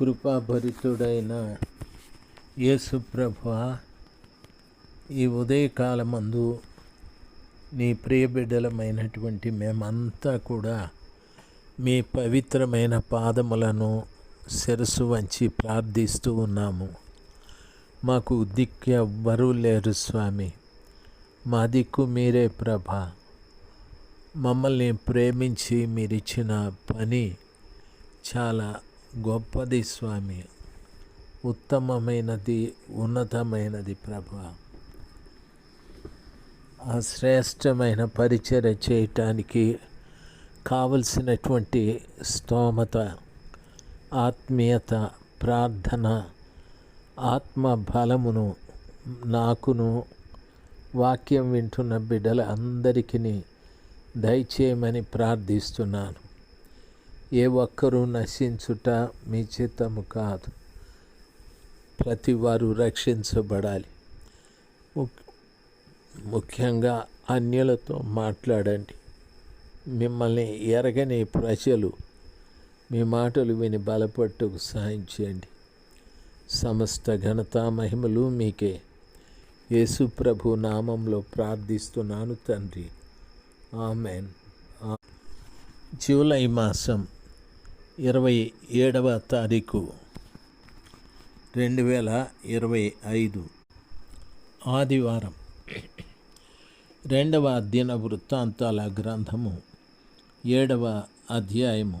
కృపాభరితుడైన యేసుప్రభు ఈ ఉదయకాలమందు నీ ప్రియబిడ్డలమైనటువంటి మేమంతా కూడా మీ పవిత్రమైన పాదములను శిరసు వంచి ప్రార్థిస్తూ ఉన్నాము. మాకు దిక్కు ఎవ్వరూ లేరు స్వామి మా దిక్కు మీరే ప్రభ. మమ్మల్ని ప్రేమించి మీరిచ్చిన పని చాలా గొప్పది స్వామి. ఉత్తమమైనది ఉన్నతమైనది ప్రభ. ఆ శ్రేష్టమైన పరిచర్య చేయటానికి కావలసినటువంటి స్తోమత ఆత్మీయత ప్రార్థన ఆత్మ బలమును నాకును వాక్యం వింటున్న బిడ్డల అందరికీ దయచేయమని ప్రార్థిస్తున్నాను. ఏ ఒక్కరూ నశించుట మీ చిత్తము కాదు. ప్రతి వారు రక్షించబడాలి. ముఖ్యంగా అన్యులతో మాట్లాడండి. మిమ్మల్ని ఎరగని ప్రజలు మీ మాటలు విని బలపట్టుకు సాయం చేయండి. సమస్త ఘనత మహిమలు మీకే. యేసు ప్రభు నామంలో ప్రార్థిస్తున్నాను తండ్రి. ఆమెన్. జూలై మాసం ఇరవై ఏడవ తారీఖు రెండు వేల ఇరవై ఐదు ఆదివారం. రెండవ దిన వృత్తాంతాల గ్రంథము ఏడవ అధ్యాయము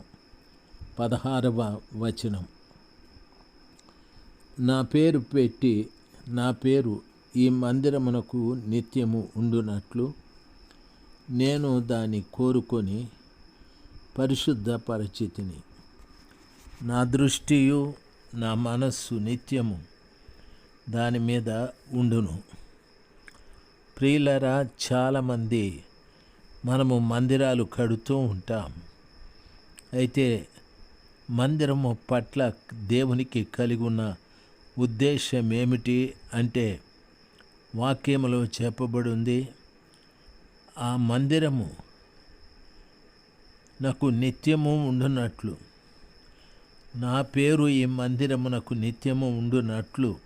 పదహారవ వచనం. నా పేరు పెట్టి నా పేరు ఈ మందిరమునకు నిత్యము ఉండునట్లు నేను దాన్ని కోరుకొని పరిశుద్ధ పరిచితిని నా దృష్టియు నా మనస్సు నిత్యము దాని మీద ఉండును. ప్రియులరా చాలామంది మనము మందిరాలు కడుతూ ఉంటాం. అయితే మందిరము పట్ల దేవునికి కలిగి ఉన్న ఉద్దేశం ఏమిటి అంటే వాక్యములో చెప్పబడింది ఆ మందిరము నాకు నిత్యము ఉండునట్లు. నా పేరు ఈ మందిరమునకు నిత్యము ఉండునట్లు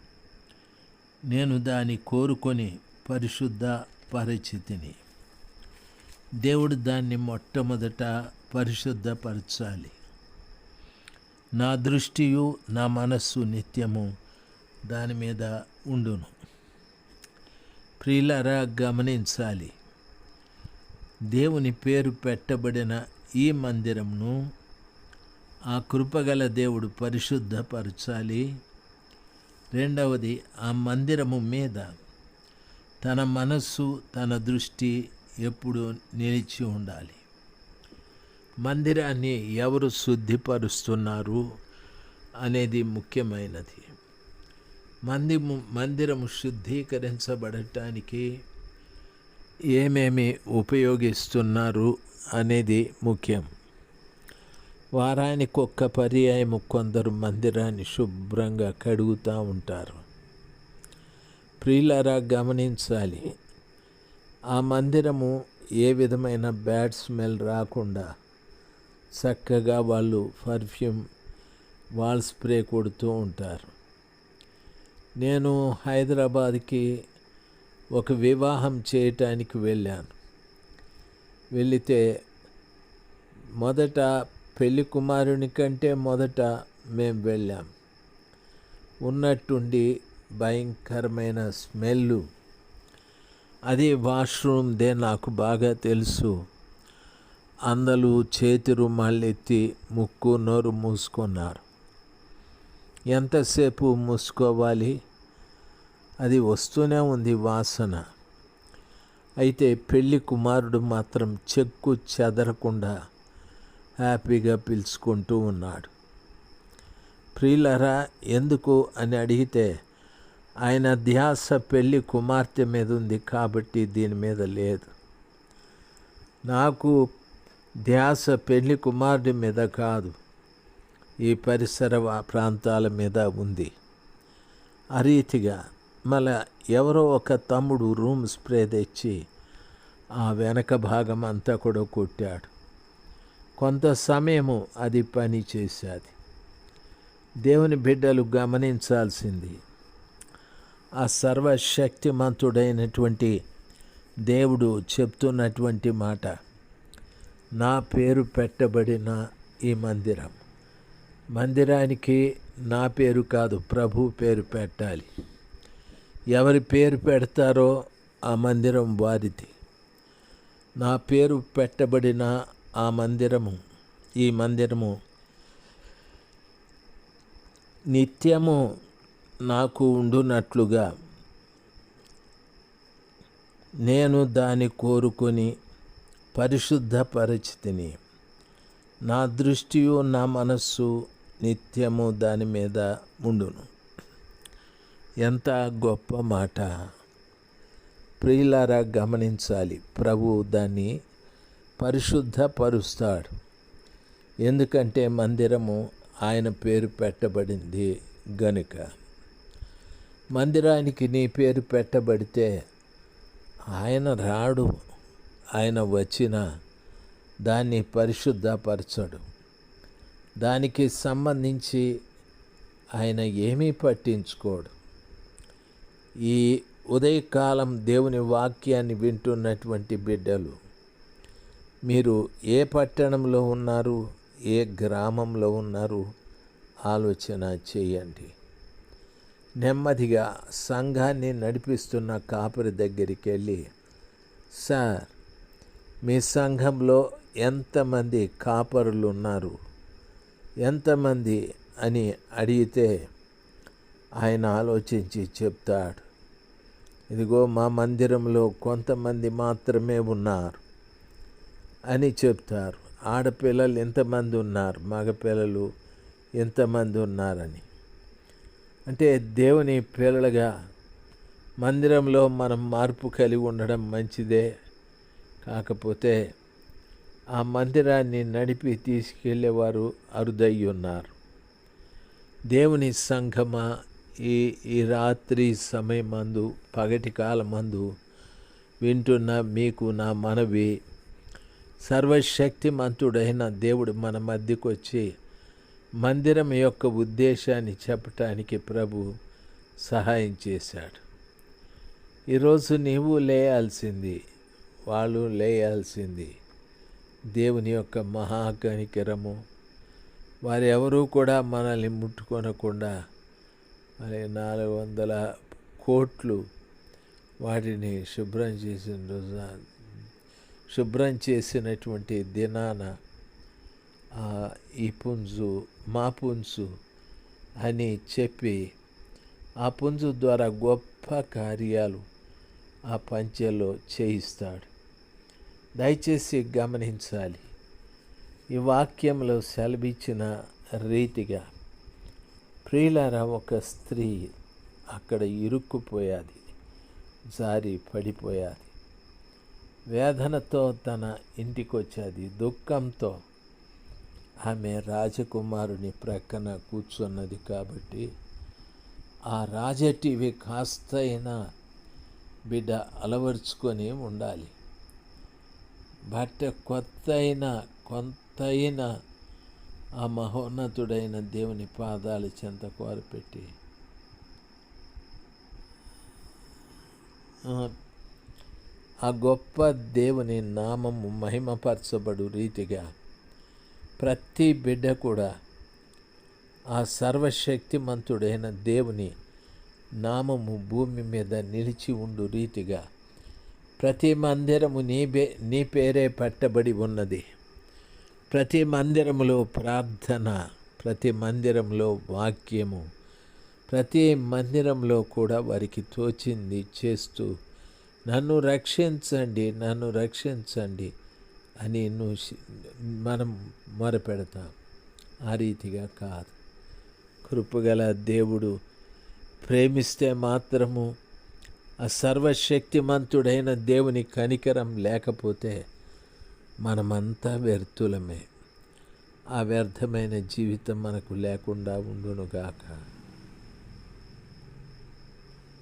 నేను దాన్ని కోరుకొని పరిశుద్ధ పరిచితిని దేవుడు దాన్ని మొట్టమొదట పరిశుద్ధపరచాలి. నా దృష్టియు నా మనస్సు నిత్యము దాని మీద ఉండును. ప్రియులరా గమనించాలి. దేవుని పేరు పెట్టబడిన ఈ మందిరంను ఆ కృపగల దేవుడు పరిశుద్ధపరచాలి. రెండవది ఆ మందిరము మీద తన మనస్సు తన దృష్టి ఎప్పుడు నిలిచి ఉండాలి. మందిరాన్ని ఎవరు శుద్ధిపరుస్తున్నారు అనేది ముఖ్యమైనది. మంది మందిరము శుద్ధీకరించబడటానికి ఏమేమి ఉపయోగిస్తున్నారు అనేది ముఖ్యం. వారానికి ఒక్క పర్యాయము కొందరు మందిరాన్ని శుభ్రంగా కడుగుతూ ఉంటారు. ప్రియులరా గమనించాలి. ఆ మందిరము ఏ విధమైన బ్యాడ్ స్మెల్ రాకుండా చక్కగా వాళ్ళు పర్ఫ్యూమ్ వాల్ స్ప్రే కొడుతూ ఉంటారు. నేను హైదరాబాద్కి ఒక వివాహం చేయటానికి వెళ్ళాను. వెళితే మొదట పెళ్ళి కుమారుని కంటే మొదట మేము వెళ్ళాం. ఉన్నట్టుండి భయంకరమైన స్మెల్లు. అది వాష్రూమ్దే నాకు బాగా తెలుసు. అందరూ చేతి రుమాళ్ళు ఎత్తి ముక్కు నోరు మూసుకున్నారు. ఎంతసేపు మూసుకోవాలి? అది వస్తూనే ఉంది వాసన. అయితే పెళ్ళి కుమారుడు మాత్రం చెక్కు చెదరకుండా హ్యాపీగా పిలుచుకుంటూ ఉన్నాడు. ప్రియులరా ఎందుకు అని అడిగితే ఆయన ధ్యాస పెళ్ళి కుమార్తె మీద ఉంది కాబట్టి దీని మీద లేదు. నాకు ధ్యాస పెళ్ళి కుమారుడి మీద కాదు. ఈ పరిసర ప్రాంతాల మీద ఉంది. ఆ రీతిగా మళ్ళా ఎవరో ఒక తమ్ముడు రూమ్ స్ప్రే తెచ్చి ఆ వెనక భాగం అంతా కూడా కొట్టాడు. కొంత సమయము అది పని చేసేది దేవుని బిడ్డలు గమనించాల్సింది. ఆ సర్వశక్తిమంతుడైనటువంటి దేవుడు చెప్తున్నటువంటి మాట నా పేరు పెట్టబడిన ఈ మందిరం. మందిరానికి నా పేరు కాదు ప్రభు పేరు పెట్టాలి. ఎవరి పేరు పెడతారో ఆ మందిరం వారిది. నా పేరు పెట్టబడిన ఆ మందిరము ఈ మందిరము నిత్యము నాకు ఉండునట్లుగా నేను దాన్ని కోరుకొని పరిశుద్ధపరిచితిని. నా దృష్టియు నా మనస్సు నిత్యము దాని మీద ఉండును. ఎంత గొప్ప మాట. ప్రియులారా గమనించాలి. ప్రభు దాన్ని పరిశుద్ధపరుస్తాడు. ఎందుకంటే మందిరము ఆయన పేరు పెట్టబడింది గనుక. మందిరానికి నీ పేరు పెట్టబడితే ఆయన రాడు ఆయన వచ్చిన దాన్ని పరిశుద్ధపరచడు. దానికి సంబంధించి ఆయన ఏమీ పట్టించుకోడు. ఈ ఉదయకాలం దేవుని వాక్యాన్ని వింటున్నటువంటి బిడ్డలు మీరు ఏ పట్టణంలో ఉన్నారు ఏ గ్రామంలో ఉన్నారు ఆలోచన చేయండి. నెమ్మదిగా సంఘాన్ని నడిపిస్తున్న కాపరి దగ్గరికి వెళ్ళి సార్ మీ సంఘంలో ఎంతమంది కాపరులు ఉన్నారు ఎంతమంది? అని అడిగితే ఆయన ఆలోచించి చెప్తాడు ఇదిగో మా మందిరంలో కొంతమంది మాత్రమే ఉన్నారు. అని చెప్తారు. ఆడపిల్లలు ఎంతమంది ఉన్నారు? మగపిల్లలు ఎంతమంది ఉన్నారని. అంటే దేవుని పిల్లలుగా మందిరంలో మనం మార్పు కలిగి ఉండడం మంచిదే. కాకపోతే ఆ మందిరాన్ని నడిపి తీసుకెళ్ళేవారు అరుదయ్యి ఉన్నారు. దేవుని సంఘమా? ఈ ఈ రాత్రి సమయమందు పగటి కాలమందు వింటున్న మీకు నా మనవి సర్వశక్తిమంతుడైన దేవుడు మన మధ్యకు వచ్చి మందిరం యొక్క ఉద్దేశాన్ని చెప్పటానికి ప్రభు సహాయం చేశాడు. ఈరోజు నీవు లేయాల్సింది వాళ్ళు లేయాల్సింది దేవుని యొక్క మహాకనికరము. వారెవరూ కూడా మనల్ని ముట్టుకొనకుండా మరి నాలుగు వందల కోట్లు వాటిని శుభ్రం చేసిన రోజు శుభ్రం చేసినటువంటి దినాన ఈ పుంజు మా పుంజు అని చెప్పి ఆ పుంజు ద్వారా గొప్ప కార్యాలు ఆ పంచెలో చేయిస్తాడు. దయచేసి గమనించాలి. ఈ వాక్యంలో సెలవిచ్చిన రీతిగా ప్రియులారా ఒక స్త్రీ అక్కడ ఇరుక్కుపోయాది జారి పడిపోయాది. వేదనతో తన ఇంటికి వచ్చేది దుఃఖంతో ఆమె రాజకుమారుని ప్రక్కన కూర్చున్నది కాబట్టి ఆ రాజటీవి కాస్తైనా బిడ్డ అలవర్చుకొని ఉండాలి. బట్ట కొత్త అయినా కొంత అయినా ఆ మహోన్నతుడైన దేవుని పాదాలు చెంత కోరపెట్టి ఆ గొప్ప దేవుని నామము మహిమపరచబడు రీతిగా ప్రతి బిడ్డ కూడా ఆ సర్వశక్తిమంతుడైన దేవుని నామము భూమి మీద నిలిచి ఉండు రీతిగా ప్రతి మందిరము నీ బే నీ పేరే పట్టబడి ఉన్నది. ప్రతి మందిరములో ప్రార్థన ప్రతి మందిరంలో వాక్యము ప్రతి మందిరంలో కూడా వారికి తోచింది చేస్తూ నన్ను రక్షించండి నన్ను రక్షించండి అని నువ్వు మనం మొరపెడతాం. ఆ రీతిగా కాదు. కృపగల దేవుడు ప్రేమిస్తే మాత్రము ఆ సర్వశక్తిమంతుడైన దేవుని కనికరం లేకపోతే మనమంతా వ్యర్థులమే. ఆ వ్యర్థమైన జీవితం మనకు లేకుండా ఉండునుగాక.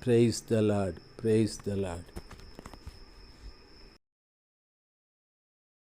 Praise the lord praise the lord